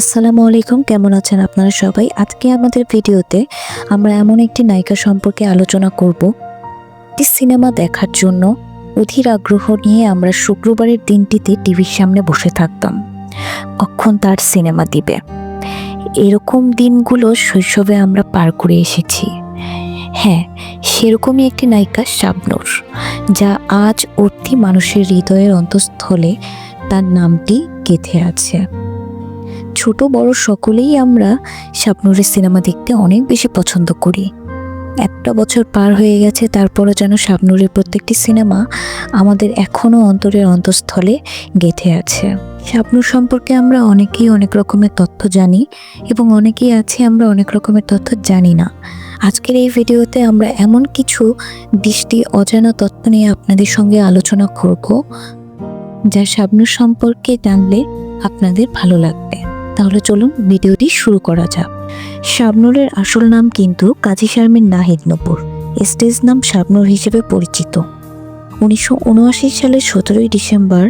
আসসালামু আলাইকুম, কেমন আছেন আপনারা সবাই? আজকে আমাদের ভিডিওতে আমরা এমন একটি নায়িকা সম্পর্কে আলোচনা করব। একটি সিনেমা দেখার জন্য অধীর আগ্রহ নিয়ে আমরা শুক্রবারের দিনটিতে টিভির সামনে বসে থাকতাম। কখন তার সিনেমা দিবে? এরকম দিনগুলো শৈশবে আমরা পার করে এসেছি। হ্যাঁ সেরকমই একটি নায়িকা শাবনূর, যা আজ অর্থী মানুষের হৃদয়ের অন্তঃস্থলে তার নামটি গেঁথে আছে। ছোট বড় সকলেই আমরা শাবনুরের সিনেমা দেখতে অনেক বেশি পছন্দ করি। একটা বছর পার হয়ে গেছে, তারপরও যেন শাবনুরের প্রত্যেকটি সিনেমা আমাদের এখনও অন্তরের অন্তঃস্থলে গেঁথে আছে। শাবনুর সম্পর্কে আমরা অনেকেই অনেক রকমের তথ্য জানি এবং অনেকেই আছে আমরা অনেক রকমের তথ্য জানি না। আজকের এই ভিডিওতে আমরা এমন কিছু দৃষ্টি অজানা তথ্য নিয়ে আপনাদের সঙ্গে আলোচনা করব, যা শাবনুর সম্পর্কে জানলে আপনাদের ভালো লাগবে। তাহলে চলুন ভিডিওটি শুরু করা যাক। শাবনুরের আসল নাম কিন্তু কাজী শারমিন নাহিদ নপুর। স্টেজ নাম শাবনুর হিসেবে পরিচিত। উনিশশো উনআশি সালের সতেরোই ডিসেম্বর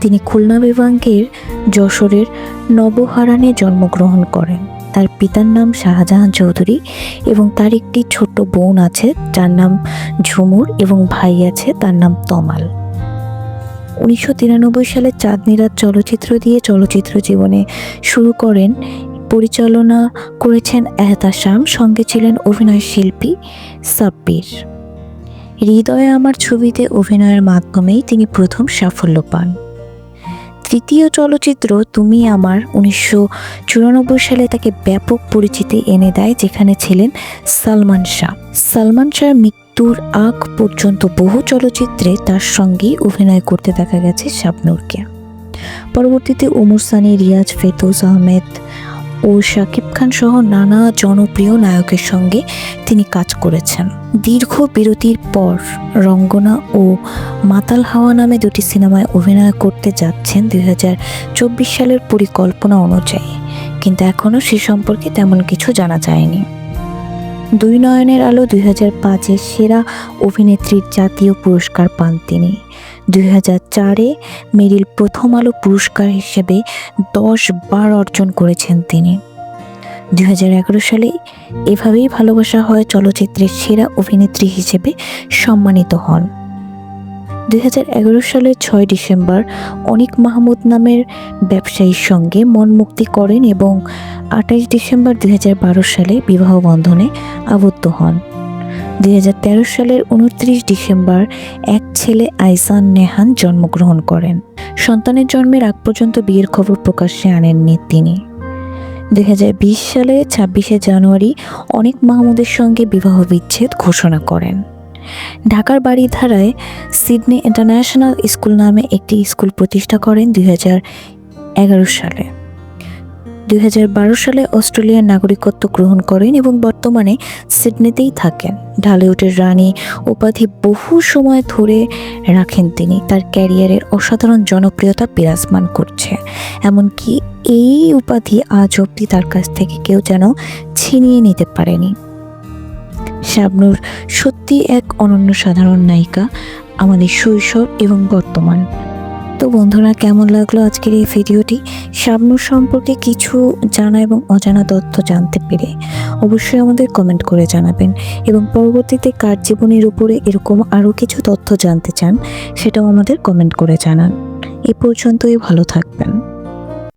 তিনি খুলনা বিভাগের যশোরের নবহারানে জন্মগ্রহণ করেন। তার পিতার নাম শাহজাহান চৌধুরী এবং তার একটি ছোট্ট বোন আছে, যার নাম ঝুমুর এবং ভাই আছে, তার নাম তমাল। উনিশশো তিরানব্বই সালে চাঁদনি রাত চলচ্চিত্র দিয়ে চলচ্চিত্র জীবনে শুরু করেন, পরিচালনা করেছেন এহতাসাম সঙ্গে ছিলেন অভিনয় শিল্পী সাব্বির। হৃদয়ে আমার ছবিতে অভিনয়ের মাধ্যমেই তিনি প্রথম সাফল্য পান। তৃতীয় চলচ্চিত্র, তুমি আমার, উনিশশো চুরানব্বই সালে তাকে ব্যাপক পরিচিতি এনে দেয়, যেখানে ছিলেন সালমান শাহ। সালমান শাহর মৃত্যুর আগ পর্যন্ত বহু চলচ্চিত্রে তার সঙ্গেই অভিনয় করতে দেখা গেছে শাবনূরকে। পরবর্তীতে ওমর সানি, রিয়াজ ফেতৌস আহমেদ ও শাকিব খান সহ নানা জনপ্রিয় নায়কের সঙ্গে তিনি কাজ করেছেন। দীর্ঘ বিরতির পর রঙ্গনা ও মাতাল হাওয়া নামে দুটি সিনেমায় অভিনয় করতে যাচ্ছেন দুই সালের পরিকল্পনা অনুযায়ী। কিন্তু এখনও সে সম্পর্কে তেমন কিছু জানা যায়নি। দুই নয়নের আলো দুই হাজার পাঁচের সেরা অভিনেত্রীর জাতীয় পুরস্কার পান তিনি। দুই হাজার চারে মেরিল প্রথম আলো পুরস্কার হিসেবে দশ বার অর্জন করেছেন তিনি। দুই হাজার এগারো সালে এভাবেই ভালোবাসা হয় চলচ্চিত্রের সেরা অভিনেত্রী হিসেবে সম্মানিত হন। দুই হাজার এগারো সালের ছয় ডিসেম্বর অনিক মাহমুদ নামের ব্যবসায়ীর সঙ্গে মন মুক্তি করেন এবং আঠাইশ ডিসেম্বর দুই হাজার বারো সালে বিবাহ বন্ধনে আবদ্ধ হন। দুই হাজার তেরো সালের উনত্রিশ ডিসেম্বর এক ছেলে আইসান নেহান জন্মগ্রহণ করেন। সন্তানের জন্মের আগ পর্যন্ত বিয়ের খবর প্রকাশ্যে আনেননি তিনি। দুই হাজার বিশ সালে ছাব্বিশে জানুয়ারি অনেক মাহমুদের সঙ্গে বিবাহ বিচ্ছেদ ঘোষণা করেন। ঢাকার বাড়িধারায় সিডনি ইন্টারন্যাশনাল স্কুল নামে একটি স্কুল প্রতিষ্ঠা করেন দুই হাজার এগারো সালে। দুই হাজার বারো সালে অস্ট্রেলিয়ার নাগরিকত্ব গ্রহণ করেন এবং বর্তমানে সিডনিতেই থাকেন। ঢালিউডের রানী উপাধি বহু সময় ধরে রাখেন তিনি। তার ক্যারিয়ারের অসাধারণ জনপ্রিয়তা বিরাজমান করছে। এমনকি এই উপাধি আজ অবধি তার কাছ থেকে কেউ যেন ছিনিয়ে নিতে পারেনি। শাবনুর সত্যি এক অনন্য সাধারণ নায়িকা, আমাদের শৈশব এবং বর্তমান। তো বন্ধুরা, কেমন লাগল আজকের এই ভিডিওটি? শাবনুর সম্পর্কে কিছু জানা এবং অজানা তথ্য জানতে পেরে অবশ্যই আমাদের কমেন্ট করে জানাবেন এবং পরবর্তীতে কার জীবনের উপরে এরকম আরও কিছু তথ্য জানতে চান, সেটাও আমাদের কমেন্ট করে জানান। এ পর্যন্তই ভালো থাকবেন।